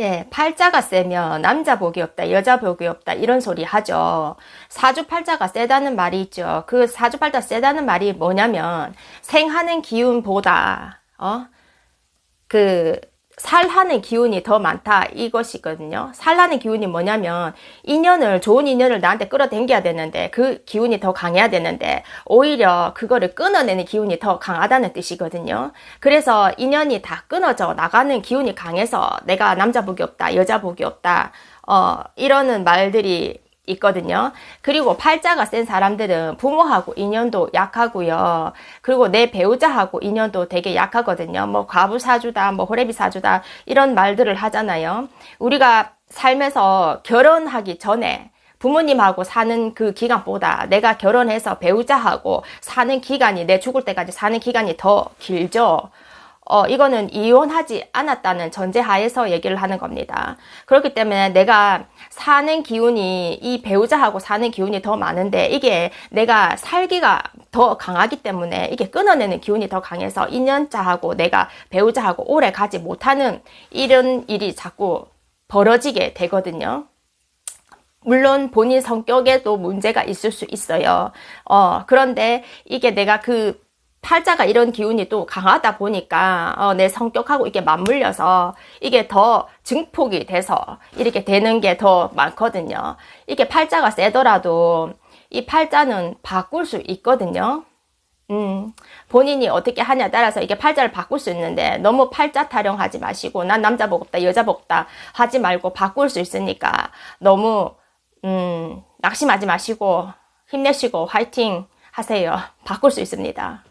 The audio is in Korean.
예, 팔자가 세면 남자 복이 없다, 여자 복이 없다, 이런 소리 하죠. 사주 팔자가 세다는 말이 있죠. 그 사주 팔자 세다는 말이 뭐냐면, 생하는 기운보다, 어, 그, 살하는 기운이 더 많다 이것이거든요. 살하는 기운이 뭐냐면 인연을 좋은 인연을 나한테 끌어당겨야 되는데 그 기운이 더 강해야 되는데 오히려 그거를 끊어내는 기운이 더 강하다는 뜻이거든요. 그래서 인연이 다 끊어져 나가는 기운이 강해서 내가 남자 복이 없다 여자 복이 없다 어 이러는 말들이 있거든요. 그리고 팔자가 센 사람들은 부모하고 인연도 약하고요. 그리고 내 배우자하고 인연도 되게 약하거든요. 뭐 과부 사주다, 뭐 호래비 사주다 이런 말들을 하잖아요. 우리가 삶에서 결혼하기 전에 부모님하고 사는 그 기간보다 내가 결혼해서 배우자하고 사는 기간이 내 죽을 때까지 사는 기간이 더 길죠. 어, 이거는 이혼하지 않았다는 전제 하에서 얘기를 하는 겁니다. 그렇기 때문에 내가 사는 기운이 이 배우자하고 사는 기운이 더 많은데 이게 내가 살기가 더 강하기 때문에 이게 끊어내는 기운이 더 강해서 인연자하고 내가 배우자하고 오래 가지 못하는 이런 일이 자꾸 벌어지게 되거든요. 물론 본인 성격에도 문제가 있을 수 있어요. 어, 그런데 이게 내가 그 팔자가 이런 기운이 또 강하다 보니까 어, 내 성격하고 이게 맞물려서 이게 더 증폭이 돼서 이렇게 되는 게 더 많거든요. 이게 팔자가 세더라도 이 팔자는 바꿀 수 있거든요. 음, 본인이 어떻게 하냐 따라서 이게 팔자를 바꿀 수 있는데 너무 팔자 타령하지 마시고 난 남자 복 없다 여자 복 없다 하지 말고 바꿀 수 있으니까 너무 음, 낙심하지 마시고 힘내시고 화이팅 하세요. 바꿀 수 있습니다.